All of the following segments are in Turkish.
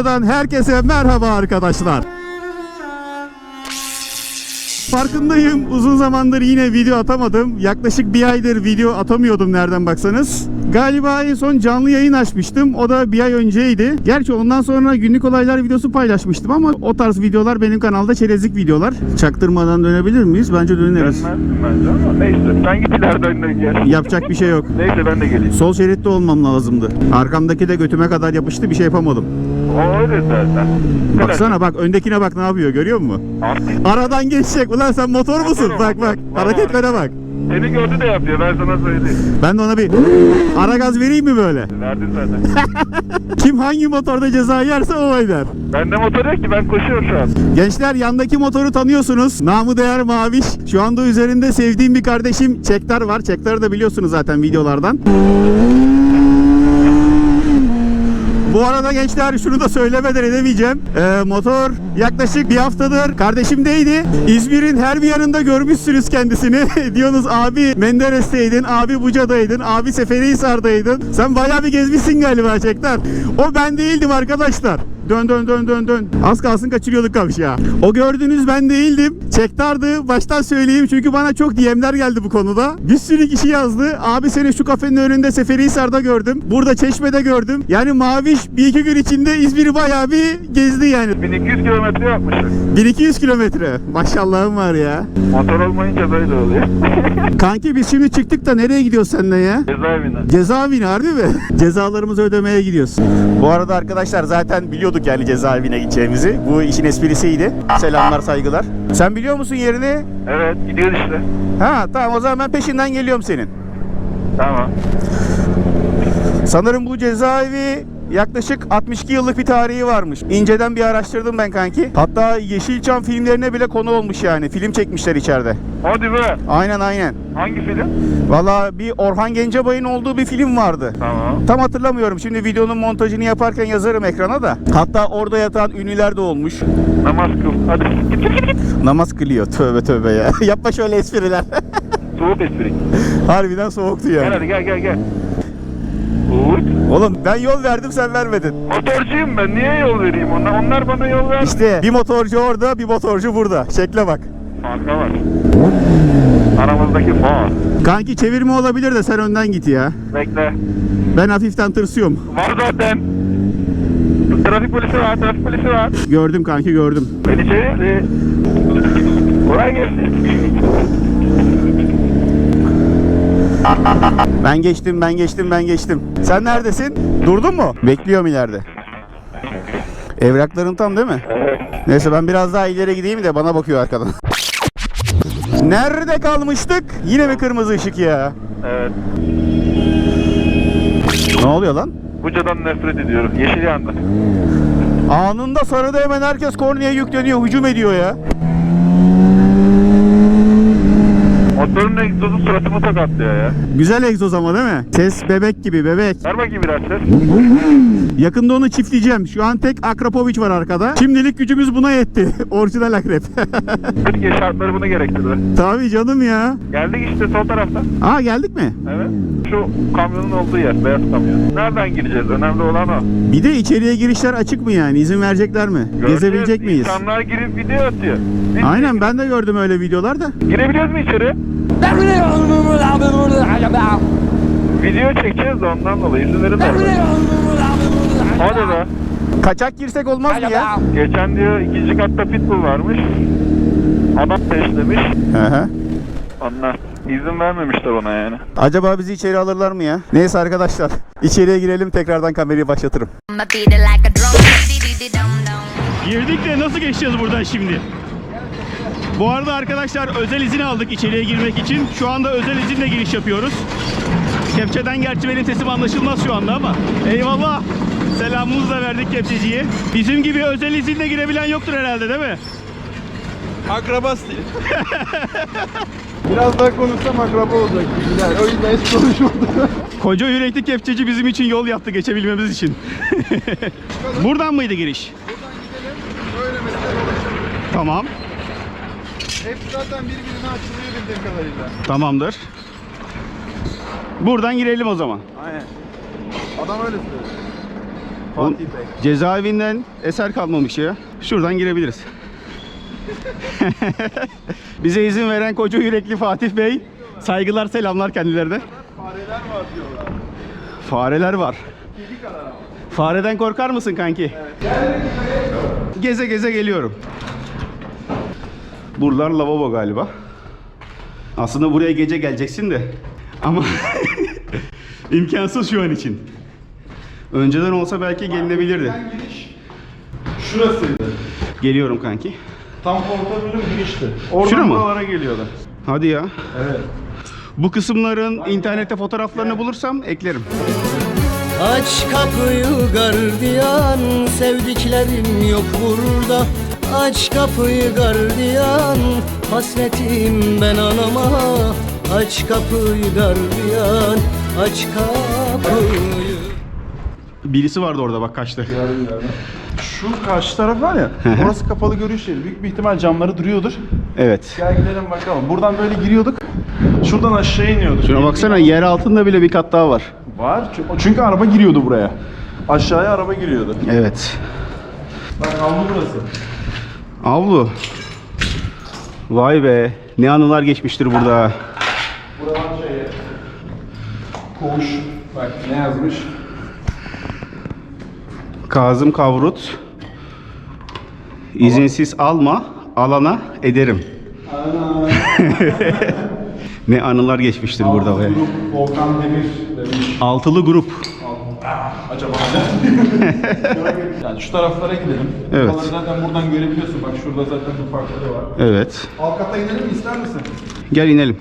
Videodan herkese merhaba arkadaşlar. Farkındayım uzun zamandır yine video atamadım. Yaklaşık bir aydır video atamıyordum nereden baksanız. Galiba en son canlı yayın açmıştım. O da bir ay önceydi. Gerçi ondan sonra günlük olaylar videosu paylaşmıştım ama o tarz videolar benim kanalda çerezlik videolar. Çaktırmadan dönebilir miyiz? Bence döneriz. Dönmezdim bence ama neyse. Sen git ileriden gel. Yapacak bir şey yok. Neyse ben de geleyim. Sol şeritte olmam lazımdı. Arkamdaki de götüme kadar yapıştı bir şey yapamadım. O öyle zaten. Baksana bak öndekine bak ne yapıyor görüyor musun? Aradan geçecek. Ulan sen motor musun? Bak bak. motorum. Hareketlere bak. seni gördü de yapıyor ben sana söyleyeyim. Ben de ona bir ara gaz vereyim mi böyle? Verdin zaten. Kim hangi motorda ceza yerse o oynar. Bende motor yok ki ben koşuyorum şu an. Gençler yandaki motoru tanıyorsunuz. Namı değer Maviş. Şu anda üzerinde sevdiğim bir kardeşim Çektar var. Çektar'ı da biliyorsunuz zaten videolardan. Bu arada gençler şunu da söylemeden edemeyeceğim. Ee, motor yaklaşık bir haftadır kardeşimdeydi. İzmir'in her bir yanında görmüşsünüz kendisini. Diyorsunuz abi Menderes'teydin, abi Buca'daydın, abi Seferihisar'daydın. Sen bayağı bir gezmişsin galiba Çektar. O ben değildim arkadaşlar. Dön dön dön dön dön. Az kalsın kaçırıyorduk kavşağı. O gördüğünüz ben değildim. Çektardı. Baştan söyleyeyim çünkü bana çok DM'ler geldi bu konuda. Bir sürü kişi yazdı. Abi seni şu kafenin önünde Seferihisar'da gördüm. Burada Çeşme'de gördüm. Yani Maviş bir iki gün içinde İzmir'i bayağı bir gezdi yani. 1200 kilometre yapmışım. 1200 kilometre. Maşallahım var ya. Motor olmayınca böyle oluyor. Kanki biz şimdi çıktık da nereye gidiyoruz seninle ya? Cezaevine. Cezaevine harbi mi? Cezalarımızı ödemeye gidiyoruz. Bu arada arkadaşlar zaten biliyorduk yani cezaevine gideceğimizi. Bu işin esprisiydi. Selamlar saygılar. Sen biliyor musun yerini? Evet gidiyoruz işte. Ha tamam o zaman ben peşinden geliyorum senin. Tamam. Sanırım bu cezaevi yaklaşık 62 yıllık bir tarihi varmış. İnceden bir araştırdım ben kanki. Hatta Yeşilçam filmlerine bile konu olmuş yani. Film çekmişler içeride. Hadi be. Aynen aynen. Hangi film? Valla bir Orhan Gencebay'ın olduğu bir film vardı. Tamam. Tam hatırlamıyorum. Şimdi videonun montajını yaparken yazarım ekrana da. Hatta orada yatan ünlüler de olmuş. Namaz kıl. Hadi. Namaz kılıyor. Tövbe tövbe ya. Yapma şöyle espriler. Soğuk espri. Harbiden soğuktu Gel yani. hadi gel gel gel. Oğlum ben yol verdim sen vermedin. Motorcuyum ben. Niye yol vereyim ona? Onlar bana yol ver. İşte bir motorcu orada bir motorcu burada. Şekle bak. Farka var. Aramızdaki fark. Kanki çevirme olabilir de sen önden git ya. Bekle. Ben hafiften tırsıyorum. Var zaten. Trafik polisi var, trafik polisi var. Gördüm kanki gördüm. Beni çevirdi. Kolay gelsin. Ben geçtim ben geçtim ben geçtim. Sen neredesin? Durdun mu? Bekliyorum ileride. Evrakların tam değil mi? Neyse ben biraz daha ileri gideyim de bana bakıyor arkadan. Nerede kalmıştık? Yine mi kırmızı ışık ya? Evet. Ne oluyor lan? Buca'dan nefret ediyorum. Yeşil yandı. Anında sarıda hemen herkes korneye yükleniyor, hücum ediyor ya. Motorun egzozu suratımı tokatlıyor ya. Güzel egzoz ama değil mi? Ses bebek gibi bebek. Ver bakayım biraz ses. Yakında onu çiftleyeceğim. Şu an tek Akrapovic var arkada. Şimdilik gücümüz buna yetti. Orijinal akrep. Türkiye şartları bunu gerektirdi. Tabii canım ya. Geldik işte sol taraftan. Aa geldik mi? Evet. Şu kamyonun olduğu yer. Beyaz kamyon. Nereden gireceğiz? Önemli olan o. Bir de içeriye girişler açık mı yani? İzin verecekler mi? Göreceğiz. Gezebilecek miyiz? İnsanlar girip video atıyor. Biz Aynen ben de gördüm öyle videolar da. Girebiliyoruz mu içeri? Video çekeceğiz de ondan dolayı izin verin de. Hadi be. Kaçak girsek olmaz mı ya? Geçen diyor ikinci katta pitbull varmış. Adam peşlemiş. Hı hı. Onlar izin vermemişler ona yani. Acaba bizi içeri alırlar mı ya? Neyse arkadaşlar. içeriye girelim tekrardan kamerayı başlatırım. Girdik de nasıl geçeceğiz buradan şimdi? Bu arada arkadaşlar özel izin aldık içeriye girmek için. Şu anda özel izinle giriş yapıyoruz. Kepçeden gerçi benim sesim anlaşılmaz şu anda ama. Eyvallah. Selamımızı da verdik kepçeciye. Bizim gibi özel izinle girebilen yoktur herhalde değil mi? Akrabası değil. Biraz daha konuşsam akraba olacak gibiler. O yüzden hiç konuşmadım. Koca yürekli kepçeci bizim için yol yaptı geçebilmemiz için. Buradan mıydı giriş? Buradan gidelim. Böyle mesela. Tamam. Hepsi zaten birbirine açılıyor bildiğim kadarıyla. Tamamdır. Buradan girelim o zaman. Aynen. Adam öyle söylüyor. Oğlum, Fatih Bey. cezaevinden eser kalmamış ya. Şuradan girebiliriz. Bize izin veren koca yürekli Fatih Bey. Saygılar selamlar kendilerine. Fareler var diyorlar. Fareler var. Fareden korkar mısın kanki? Geze geze geliyorum. Buralar lavabo galiba. Aslında buraya gece geleceksin de. Ama imkansız şu an için. Önceden olsa belki gelinebilirdi. Giriş şurasıydı. Geliyorum kanki. Tam orta bölüm girişti. Oradan Şura mı? buralara geliyordu. Hadi ya. Evet. Bu kısımların internette fotoğraflarını bulursam eklerim. Aç kapıyı gardiyan Sevdiklerim yok burada Aç kapıyı gardiyan Hasretim ben anama Aç kapıyı gardiyan Aç kapıyı Birisi vardı orada bak kaçtı. Şu karşı taraf var ya, orası kapalı görüş yeri. Büyük bir ihtimal camları duruyordur. Evet. Gel gidelim bakalım. Buradan böyle giriyorduk. Şuradan aşağı iniyorduk. Şuna baksana yer altında bile bir kat daha var. Var. Çünkü, çünkü araba giriyordu buraya. Aşağıya araba giriyordu. Evet. Bak avlu burası. Avlu. Vay be. Ne anılar geçmiştir burada. Buradan şeye. Koğuş. Bak ne yazmış? Kazım Kavrut. İzinsiz alma, alana ederim. ne anılar geçmiştir burada be. Grup Volkan Demir demiş. Altılı grup. Acaba Yani şu taraflara gidelim. Evet. Buraları zaten buradan görebiliyorsun. Bak şurada zaten bir parkları var. Evet. Alt kata inelim mi ister misin? Gel inelim.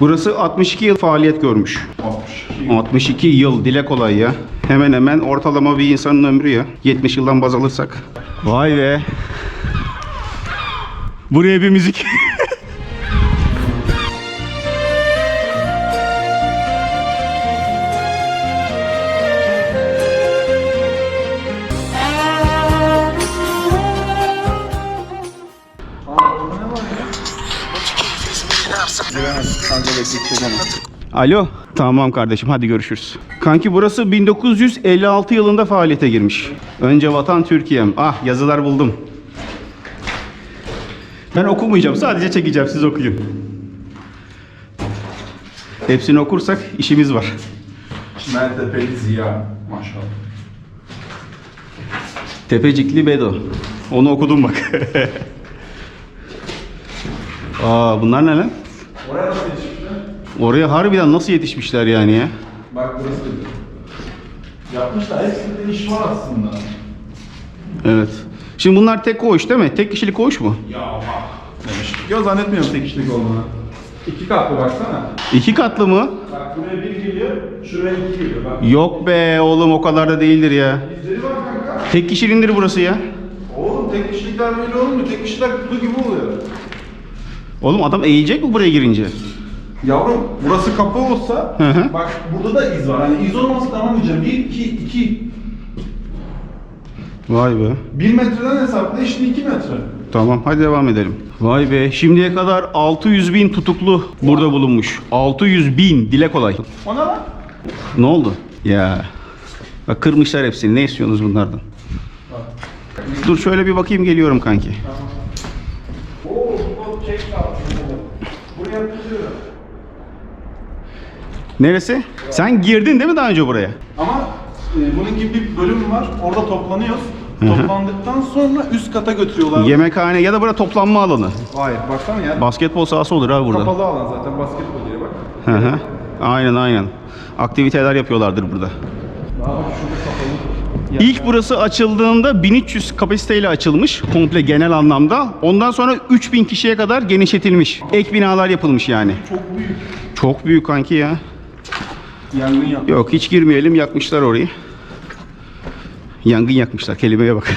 Burası 62 yıl faaliyet görmüş. 62. 62 yıl dile kolay ya. Hemen hemen ortalama bir insanın ömrü ya. 70 yıldan baz alırsak. Vay be. Buraya bir müzik. Alo. Tamam kardeşim hadi görüşürüz. Kanki burası 1956 yılında faaliyete girmiş. Önce vatan Türkiye'm. Ah yazılar buldum. Ben okumayacağım sadece çekeceğim siz okuyun. Hepsini okursak işimiz var. Çimentepe Ziya. Maşallah. Tepecikli Bedo. Onu okudum bak. Aa bunlar ne lan? Oraya nasıl? Oraya harbiden nasıl yetişmişler yani ya? Bak burası da Yapmışlar. Hepsinde iş var aslında. Evet. Şimdi bunlar tek koğuş değil mi? Tek kişilik koğuş mu? Ya bak. Demiş. Yo zannetmiyorum tek kişilik olduğunu. İki katlı baksana. İki katlı mı? Bak buraya bir geliyor, şuraya iki geliyor. Bak. Yok be oğlum o kadar da değildir ya. İzleri var kanka. Tek kişilindir burası ya. Oğlum tek kişilikler böyle olmuyor. Tek kişiler kutu gibi oluyor. Oğlum adam eğilecek mi buraya girince? Yavrum burası kapı olsa Hı hı. bak burada da iz var. Hani iz olması tamam diyeceğim. 1, 2, 2. Vay be. 1 metreden hesapla işte 2 metre. Tamam hadi devam edelim. Vay be şimdiye kadar 600 bin tutuklu burada bulunmuş. 600 bin dile kolay. O ne lan? Ne oldu? Ya. Bak kırmışlar hepsini. Ne istiyorsunuz bunlardan? Dur şöyle bir bakayım geliyorum kanki. Oo bu çek kaldı. Buraya tutuyorum. Neresi? Sen girdin değil mi daha önce buraya? Ama e, bunun gibi bir bölüm var. Orada toplanıyoruz. hı. Toplandıktan sonra üst kata götürüyorlar. Yemekhane ya da burada toplanma alanı. Hayır baksana ya. Basketbol sahası olur abi burada. Kapalı alan zaten basketbol diye bak. Hı hı. Aynen aynen. Aktiviteler yapıyorlardır burada. Daha bak şurada kapalı. İlk burası açıldığında 1300 kapasiteyle açılmış komple genel anlamda. Ondan sonra 3000 kişiye kadar genişletilmiş. Ek binalar yapılmış yani. Çok büyük. Çok büyük kanki ya. Yangın yaptı. Yok hiç girmeyelim yakmışlar orayı. Yangın yakmışlar kelimeye bak.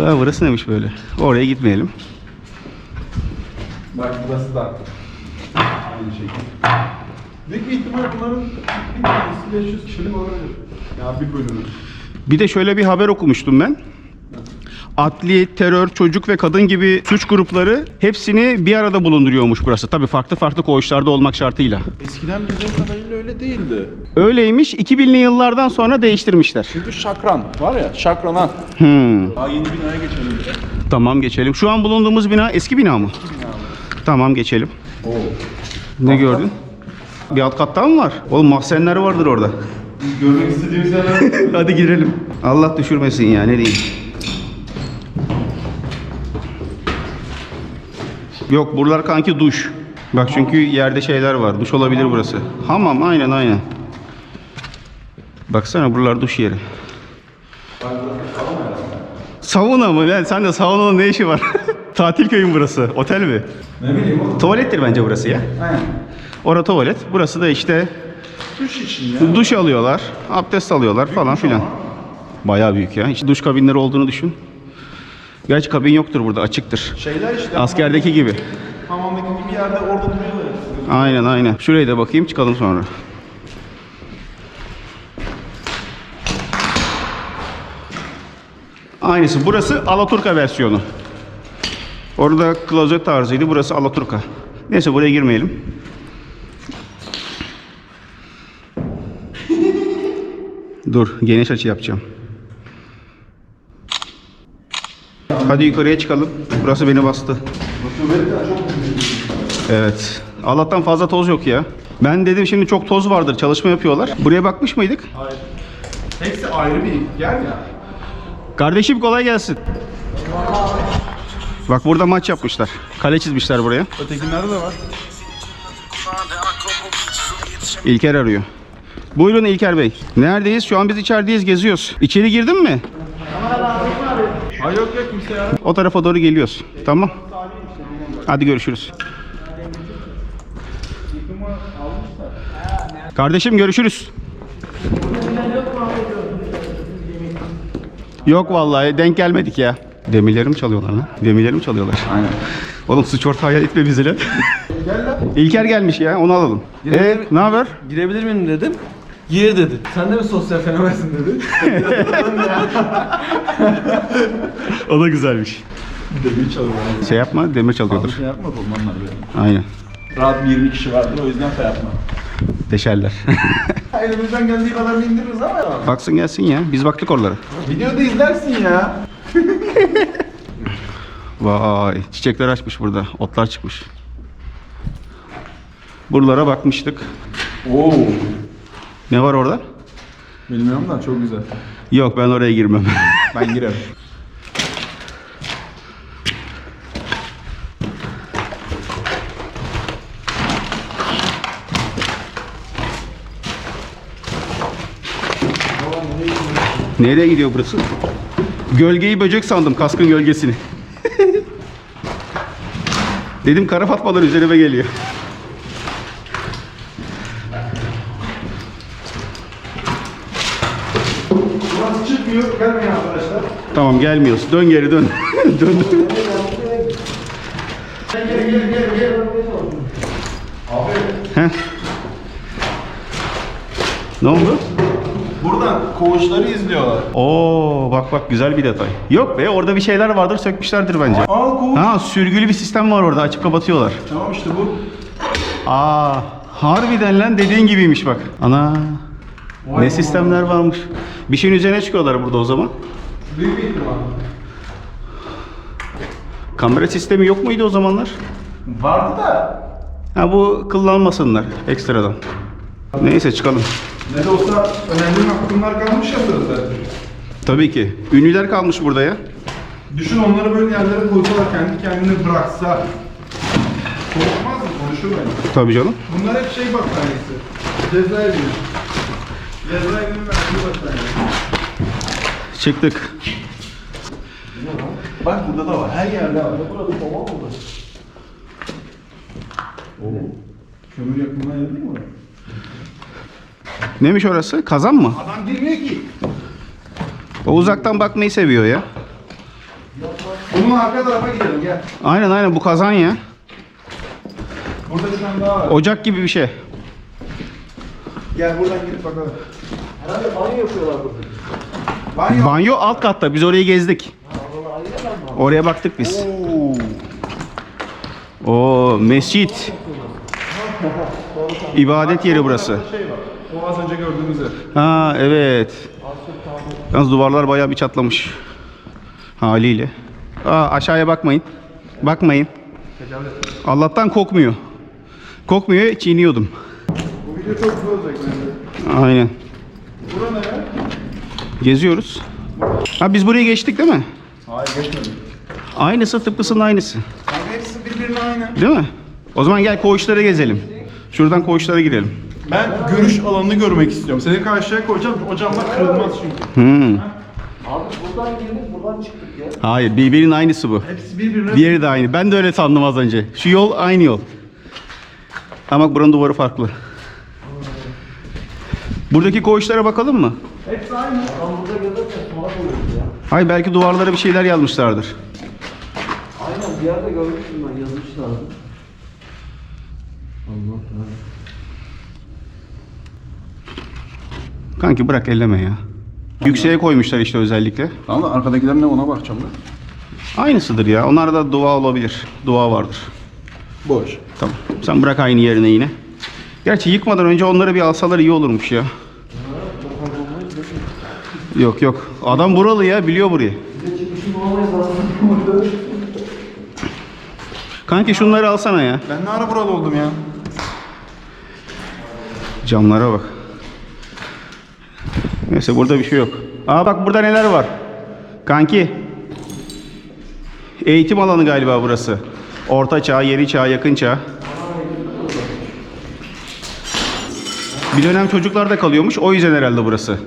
Aa, burası neymiş böyle? Oraya gitmeyelim. Bak burası da aynı şekilde. Büyük bir ihtimal bunların bir tanesi 500 kişilik olabilir. Ya bir bölümü. Bir de şöyle bir haber okumuştum ben. adli, terör, çocuk ve kadın gibi suç grupları hepsini bir arada bulunduruyormuş burası. Tabii farklı farklı koğuşlarda olmak şartıyla. Eskiden bildiğim kadarıyla öyle değildi. Öyleymiş. 2000'li yıllardan sonra değiştirmişler. Çünkü şakran var ya şakrana. Hmm. Daha yeni binaya geçelim. Tamam geçelim. Şu an bulunduğumuz bina eski bina mı? Tamam geçelim. Oo. Ne gördün? Bir alt katta mı var? Oğlum mahzenler vardır orada. Görmek istediğimiz yerler. Hadi girelim. Allah düşürmesin ya ne diyeyim. Yok buralar kanki duş. Bak çünkü yerde şeyler var. Duş olabilir burası. Hamam aynen aynen. Baksana buralar duş yeri. Sauna mı lan? Sen de saunanın ne işi var? Tatil köyün burası. Otel mi? ne bileyim oğlum. Tuvalettir bence burası ya. Aynen. Orada tuvalet. Burası da işte Duş için ya. duş alıyorlar, abdest alıyorlar falan filan. Bayağı büyük ya. Hiç duş kabinleri olduğunu düşün. Gerçi kabin yoktur burada, açıktır. Şeyler işte. Askerdeki gibi. Hamamdaki gibi yerde orada duruyorlar. Aynen aynen. Şuraya da bakayım çıkalım sonra. Aynısı. Burası Alaturka versiyonu. Orada klozet tarzıydı. Burası Alaturka. Neyse buraya girmeyelim. Dur, geniş açı yapacağım. Hadi yukarıya çıkalım. Burası beni bastı. Evet. Allah'tan fazla toz yok ya. Ben dedim şimdi çok toz vardır. Çalışma yapıyorlar. Buraya bakmış mıydık? Hepsi ayrı bir yer ya. Kardeşim kolay gelsin. Bak burada maç yapmışlar. Kale çizmişler buraya. Ötekilerde de var. İlker arıyor. Buyurun İlker Bey. Neredeyiz? Şu an biz içerideyiz, geziyoruz. İçeri girdin mi? Ay yok yok kimse ya. O tarafa doğru geliyoruz. Tamam. Hadi görüşürüz. Kardeşim görüşürüz. Yok vallahi denk gelmedik ya. Demirleri mi çalıyorlar lan? Demirleri mi çalıyorlar? Aynen. Oğlum suç ortağı etme bizi lan. İlker gelmiş ya onu alalım. E ne haber? Girebilir miyim dedim. Gir dedi. Sen de mi sosyal fenomensin dedi. O da güzelmiş. Demir çalıyor. Şey yapma demir çalıyordur. Şey yapma olmanlar böyle. Aynen. Rahat bir 20 kişi vardır o yüzden şey yapma. Deşerler. Elimizden geldiği kadarını indiririz ama. Baksın gelsin ya. Biz baktık oralara. Videoda izlersin ya. Vay çiçekler açmış burada. Otlar çıkmış. Buralara bakmıştık. Oo. Ne var orada? Bilmiyorum da çok güzel. Yok ben oraya girmem. Ben girerim. Nereye gidiyor burası? Gölgeyi böcek sandım. Kaskın gölgesini. Dedim kara fatmalar üzerime geliyor. Burası çıkmıyor. Gelmeyin arkadaşlar. Tamam gelmiyoruz. Dön geri dön. dön. Heh. Ne oldu? Koğuşları izliyorlar. Oo bak bak güzel bir detay. Yok be orada bir şeyler vardır sökmüşlerdir bence. Aa koğuş. Ha sürgülü bir sistem var orada açıp kapatıyorlar. Tamam işte bu. Aa harbiden lan dediğin gibiymiş bak. Ana ne sistemler varmış. Bir şeyin üzerine çıkıyorlar burada o zaman. Büyük bir ihtimal. Kamera sistemi yok muydu o zamanlar? Vardı da. Ha bu kullanmasınlar ekstradan. Neyse çıkalım. Ne de olsa önemli hakkımlar kalmış ya burada. Tabii ki. Ünlüler kalmış burada ya. Düşün onları böyle yerlere koysalar kendi kendine bıraksa. Konuşmaz mı? Konuşur bence. Tabii canım. Bunlar hep şey battaniyesi. Cezaevi. Cezaevinin verdiği battaniye. Çıktık. Bak burada da var. Her yerde var. Burada oldu. Oo. Kömür yakınına yer değil mi? Neymiş orası? Kazan mı? Adam girmiyor ki. O uzaktan bakmayı seviyor ya. Bunun arka tarafa gidelim gel. Aynen aynen bu kazan ya. Burada bir tane daha var. Ocak gibi bir şey. Gel buradan girip bakalım. Herhalde banyo yapıyorlar burada. Banyo. Banyo alt katta. Biz orayı gezdik. Oraya baktık biz. Oo, mescit. İbadet yeri burası. Şey var. Az önce gördüğünüz yer. Ha evet. Yalnız duvarlar bayağı bir çatlamış. Haliyle. Aa, aşağıya bakmayın. Bakmayın. Allah'tan kokmuyor. Kokmuyor, çiğniyordum. Bu video çok güzel olacak bence. Aynen. Bura ne ya? Geziyoruz. Ha biz buraya geçtik değil mi? Hayır geçmedim. Aynısı tıpkısının aynısı. Kanka hepsi birbirine aynı. Değil mi? O zaman gel koğuşlara gezelim. Şuradan koğuşlara girelim. Ben görüş alanını görmek istiyorum. Seni karşıya koyacağım. O camlar kırılmaz çünkü. Hmm. Abi buradan girdik buradan çıktık ya. Hayır birbirinin aynısı bu. Hepsi birbirine Diğeri de aynı. Ben de öyle sandım az önce. Şu yol aynı yol. Ama buranın duvarı farklı. Buradaki koğuşlara bakalım mı? Hepsi aynı. Tam burada gelirken sonra koyuyoruz ya. Hayır belki duvarlara bir şeyler yazmışlardır. Aynen bir yerde görmüştüm ben yazmışlardı. Allah Allah. Kanki bırak elleme ya. Yükseğe koymuşlar işte özellikle. Tamam da arkadakiler ne ona bakacağım ben. Aynısıdır ya. Onlar da dua olabilir. Dua vardır. Boş. Tamam. Sen bırak aynı yerine yine. Gerçi yıkmadan önce onları bir alsalar iyi olurmuş ya. Yok yok. Adam buralı ya. Biliyor burayı. Kanki şunları alsana ya. Ben ne ara buralı oldum ya? Camlara bak. Neyse burada bir şey yok. Aa bak burada neler var. Kanki. Eğitim alanı galiba burası. Orta çağ, yeni çağ, yakın çağ. Bir dönem çocuklar da kalıyormuş. O yüzden herhalde burası.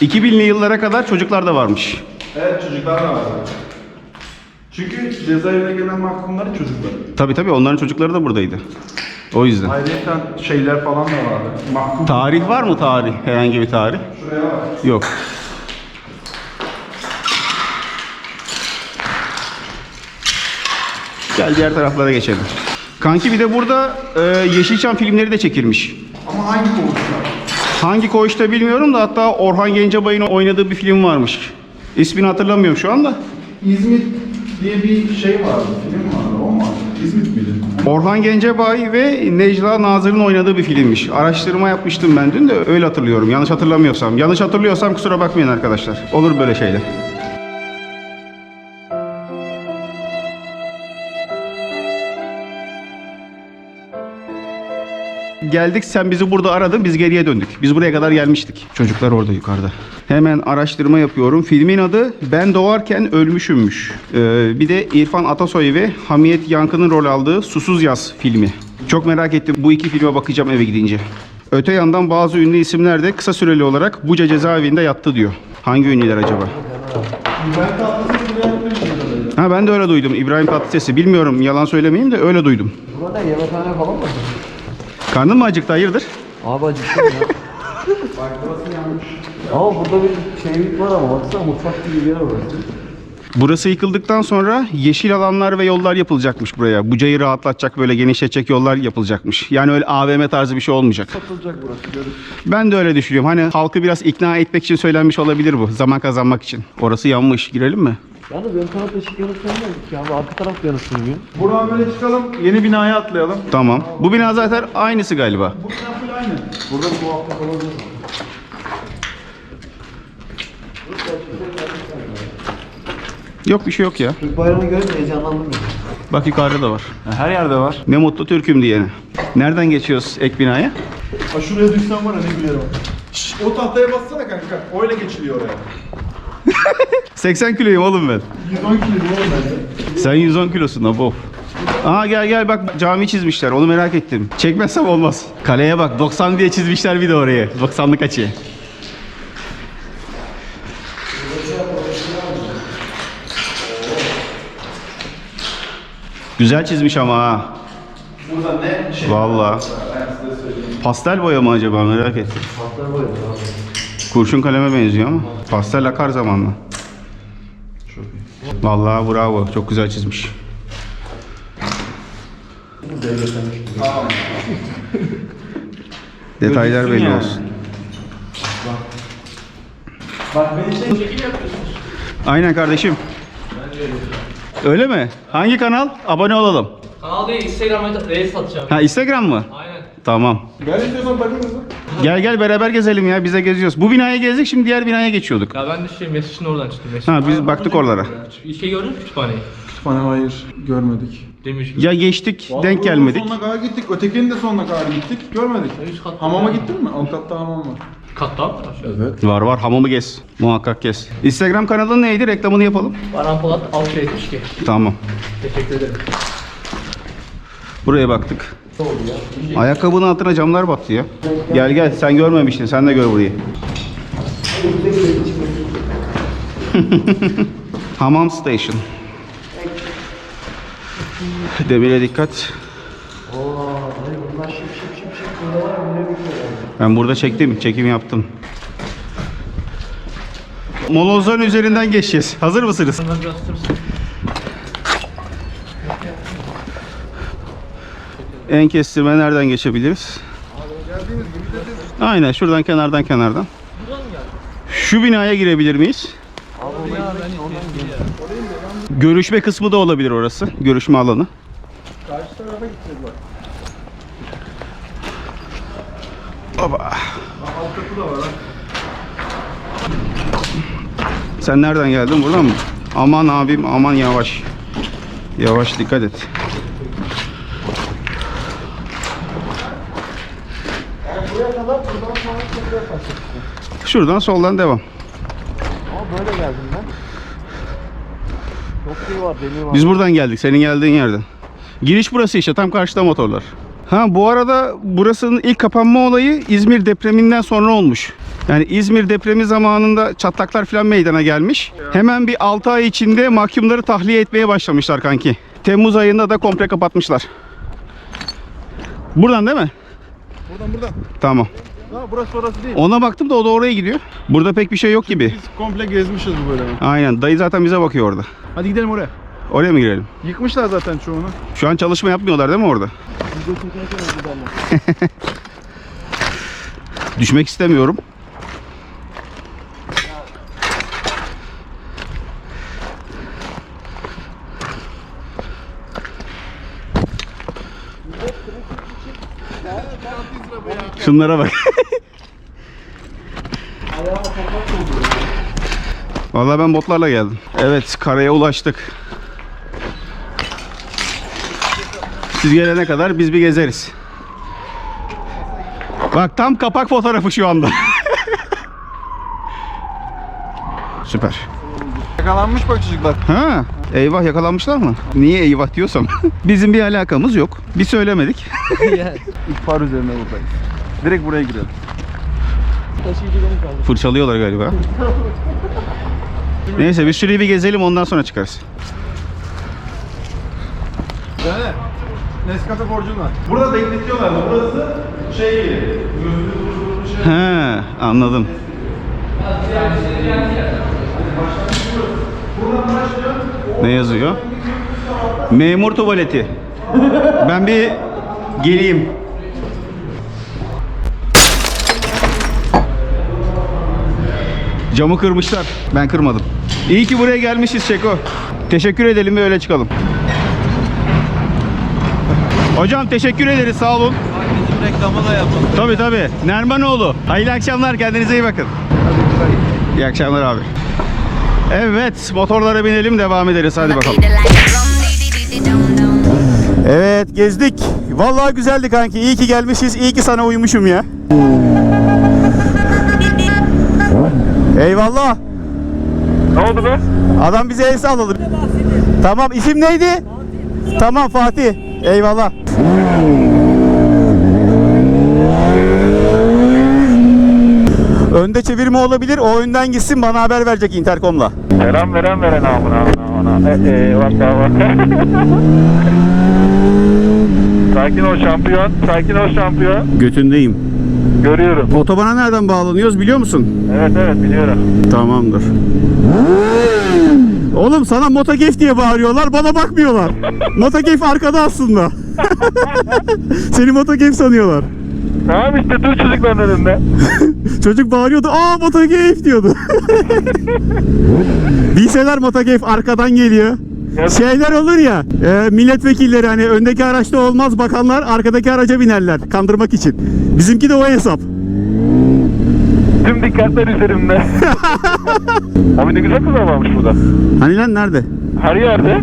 2000'li yıllara kadar çocuklar da varmış. Evet çocuklar da var. Çünkü cezaevine gelen mahkumların çocukları. Tabi tabi onların çocukları da buradaydı. O yüzden. Ayrıca şeyler falan da vardı. Mahkum. Tarih var mı tarih? Herhangi bir tarih? Şuraya bak. Yok. Gel diğer taraflara geçelim. Kanki bir de burada e, Yeşilçam filmleri de çekilmiş. Ama hangi koğuşlar? Hangi koğuşta bilmiyorum da hatta Orhan Gencebay'ın oynadığı bir film varmış. İsmini hatırlamıyorum şu anda. İzmit diye bir şey vardı. Film vardı. O mu? İzmit? Orhan Gencebay ve Necla Nazır'ın oynadığı bir filmmiş. Araştırma yapmıştım ben dün de öyle hatırlıyorum. Yanlış hatırlamıyorsam. Yanlış hatırlıyorsam kusura bakmayın arkadaşlar. Olur böyle şeyler. Geldik sen bizi burada aradın biz geriye döndük. Biz buraya kadar gelmiştik. Çocuklar orada yukarıda. Hemen araştırma yapıyorum. Filmin adı Ben Doğarken Ölmüşümmüş. Ee, bir de İrfan Atasoy ve Hamiyet Yankı'nın rol aldığı Susuz Yaz filmi. Çok merak ettim. Bu iki filme bakacağım eve gidince. Öte yandan bazı ünlü isimler de kısa süreli olarak Buca cezaevinde yattı diyor. Hangi ünlüler acaba? Ha ben de öyle duydum. İbrahim Tatlıses'i. Bilmiyorum yalan söylemeyeyim de öyle duydum. Burada ne yemekhane falan mı? Karnın mı acıktı hayırdır? Abi acıktım ya. Ama burada bir şeylik var ama baksana mutfak gibi bir yer orası. Burası yıkıldıktan sonra yeşil alanlar ve yollar yapılacakmış buraya. Bucayı rahatlatacak böyle genişletecek yollar yapılacakmış. Yani öyle AVM tarzı bir şey olmayacak. Satılacak burası görürsün. Ben de öyle düşünüyorum. Hani halkı biraz ikna etmek için söylenmiş olabilir bu. Zaman kazanmak için. Orası yanmış. Girelim mi? Yalnız ön taraf ışık yanıtlanmıyor ki abi arka taraf yanıtlanmıyor. Buradan böyle çıkalım. Yeni binaya atlayalım. Tamam. Bu bina zaten aynısı galiba. Bu bina full aynı. Burada bir muhakkak olabilir. Yok bir şey yok ya. Türk bayrağını görünce heyecanlandım ya. Bak yukarıda da var. Her yerde var. Ne mutlu Türk'üm diyene. Nereden geçiyoruz ek binaya? Ha şuraya düşsem var ya ne gülerim. Şşş, o tahtaya bassana kanka. Öyle geçiliyor oraya. 80 kiloyum oğlum ben. 110 kilo oğlum bence. Sen 110 kilosun abo. Aa gel gel bak cami çizmişler onu merak ettim. Çekmezsem olmaz. Kaleye bak 90 diye çizmişler bir de oraya. 90'lık açıya. Güzel çizmiş ama ha. Burada ne şey Valla. ben. Pastel boya mı acaba merak ettim. Patlar boyadı abi. Kurşun kaleme benziyor ama. Pastel akar zamanla. Çok iyi. Vallahi bravo. Çok güzel çizmiş. Detaylar belli yani. olsun. Bak beni şey çekim yapıyorsunuz. Aynen kardeşim. Öyle mi? Hangi kanal? Abone olalım. Kanal değil Instagram'da Reels atacağım. Ha Instagram mı? Aynen. Tamam. Gel istiyorsan hızlı. Gel gel beraber gezelim ya. Bize geziyoruz. Bu binaya gezdik şimdi diğer binaya geçiyorduk. Ya ben de şey Mesut'un oradan çıktım. Mesut. Ha biz baktık oralara. Şey gördün mü kütüphaneyi? Kütüphane hayır görmedik. Demiş. Ya geçtik, Vallahi denk gelmedik. Sonuna kadar gittik. Ötekinin de sonuna kadar gittik. Görmedik. Hamama gittin mi? Alt katta hamam var. Katta mı? Evet. Var var hamamı gez. Muhakkak gez. Instagram kanalın neydi? Reklamını yapalım. Baran Polat 672. Tamam. Teşekkür ederim. Buraya baktık. Ayakkabının altına camlar battı ya. Gel gel sen görmemiştin. Sen de gör burayı. Hamam Station. Demire dikkat. Ben burada çektim, çekim yaptım. Molozların üzerinden geçeceğiz. Hazır mısınız? Bunlar biraz tırsın. En kestirme nereden geçebiliriz? Aynen şuradan kenardan kenardan. Şu binaya girebilir miyiz? Görüşme kısmı da olabilir orası. Görüşme alanı. Oba. Sen nereden geldin? Buradan mı? Aman abim aman yavaş. Yavaş dikkat et. Şuradan soldan devam. Biz buradan geldik. Senin geldiğin yerden. Giriş burası işte. Tam karşıda motorlar. Ha bu arada burasının ilk kapanma olayı İzmir depreminden sonra olmuş. Yani İzmir depremi zamanında çatlaklar falan meydana gelmiş. Hemen bir 6 ay içinde mahkumları tahliye etmeye başlamışlar kanki. Temmuz ayında da komple kapatmışlar. Buradan değil mi? Buradan buradan. Tamam. Ha burası orası değil. Ona baktım da o da oraya gidiyor. Burada pek bir şey yok gibi. Biz komple gezmişiz bu böyle. Aynen. Dayı zaten bize bakıyor orada. Hadi gidelim oraya. Oraya mı girelim? Yıkmışlar zaten çoğunu. Şu an çalışma yapmıyorlar değil mi orada? Düşmek istemiyorum. Şunlara bak. Vallahi ben botlarla geldim. Evet, karaya ulaştık. Siz gelene kadar biz bir gezeriz. Bak tam kapak fotoğrafı şu anda. Süper. Yakalanmış bak çocuklar. Ha, eyvah yakalanmışlar mı? Niye eyvah diyorsam. Bizim bir alakamız yok. Bir söylemedik. İhbar üzerine buradayız. Direkt buraya girelim. Fırçalıyorlar galiba. Neyse biz şurayı bir gezelim ondan sonra çıkarız. Yani Nescafe borcun var. Burada bekletiyorlar. Burası şey gibi. Gözlü He, anladım. Ne yazıyor? Memur tuvaleti. Ben bir geleyim. Camı kırmışlar. Ben kırmadım. İyi ki buraya gelmişiz Çeko. Teşekkür edelim ve öyle çıkalım. Hocam teşekkür ederiz sağ olun. Bizim reklamı da yapalım. Tabii tabii. Nermanoğlu. Hayırlı akşamlar. Kendinize iyi bakın. İyi akşamlar abi. Evet motorlara binelim devam ederiz. Hadi bakalım. Evet gezdik. Vallahi güzeldi kanki. İyi ki gelmişiz. İyi ki sana uymuşum ya. Eyvallah. Ne oldu be? Adam bize el salladı. Tamam isim neydi? Tamam Fatih. Eyvallah. Önde çevirme olabilir. O önden gitsin bana haber verecek interkomla. Selam veren veren amına amına. E, e, bak. Sakin ol şampiyon. Sakin ol şampiyon. Götündeyim. Görüyorum. Otobana nereden bağlanıyoruz biliyor musun? Evet evet biliyorum. Tamamdır. Oğlum sana motogef diye bağırıyorlar bana bakmıyorlar. motogef arkada aslında. Seni motogef sanıyorlar. Tamam işte dur çocukların önünde. Çocuk bağırıyordu. Aa motokeyf diyordu. Bilseler motokeyf arkadan geliyor. Şeyler olur ya e, milletvekilleri hani öndeki araçta olmaz bakanlar arkadaki araca binerler kandırmak için. Bizimki de o hesap. Tüm dikkatler üzerimde. Abi ne güzel kızlar varmış burada. Hani lan nerede? Her yerde.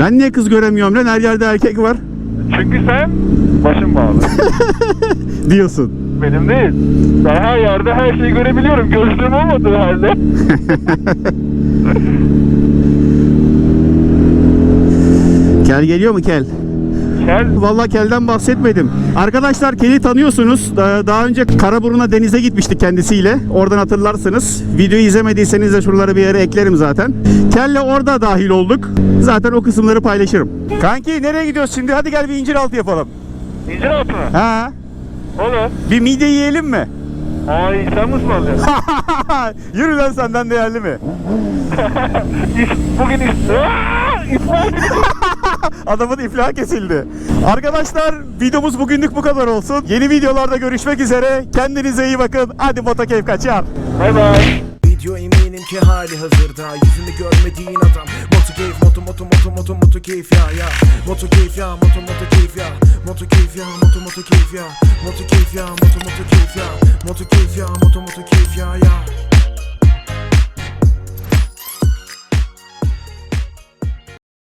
Ben niye kız göremiyorum lan her yerde erkek var Çünkü sen başın bağlı. diyorsun. Benim değil. Ben her yerde her şeyi görebiliyorum. Gözlüğüm olmadığı halde. Kel geliyor mu kel? Gel. Vallahi kelden bahsetmedim. Arkadaşlar keli tanıyorsunuz. Ee, Daha önce Karaburun'a denize gitmiştik kendisiyle. Oradan hatırlarsınız. Videoyu izlemediyseniz de şuraları bir yere eklerim zaten. Kelle orada dahil olduk. Zaten o kısımları paylaşırım. Kanki nereye gidiyoruz şimdi? Hadi gel bir incir altı yapalım. İncir altına. Ha? Olur. Bir midye yiyelim mi? Ay sen mi ısmarlayacaksın? Yürü lan senden değerli mi? Bugün is... İsmail. Adamın iflah kesildi. Arkadaşlar videomuz bugünlük bu kadar olsun. Yeni videolarda görüşmek üzere. Kendinize iyi bakın. Hadi motokeyf kaçar. Bay bay. Video eminim ki hali hazırda Yüzünü görmediğin adam Moto keyif moto moto moto moto moto keyif ya ya Moto keyif ya moto moto keyif ya Moto keyif ya moto moto keyif ya Moto keyif ya moto moto keyif ya Moto keyif ya moto moto keyif ya ya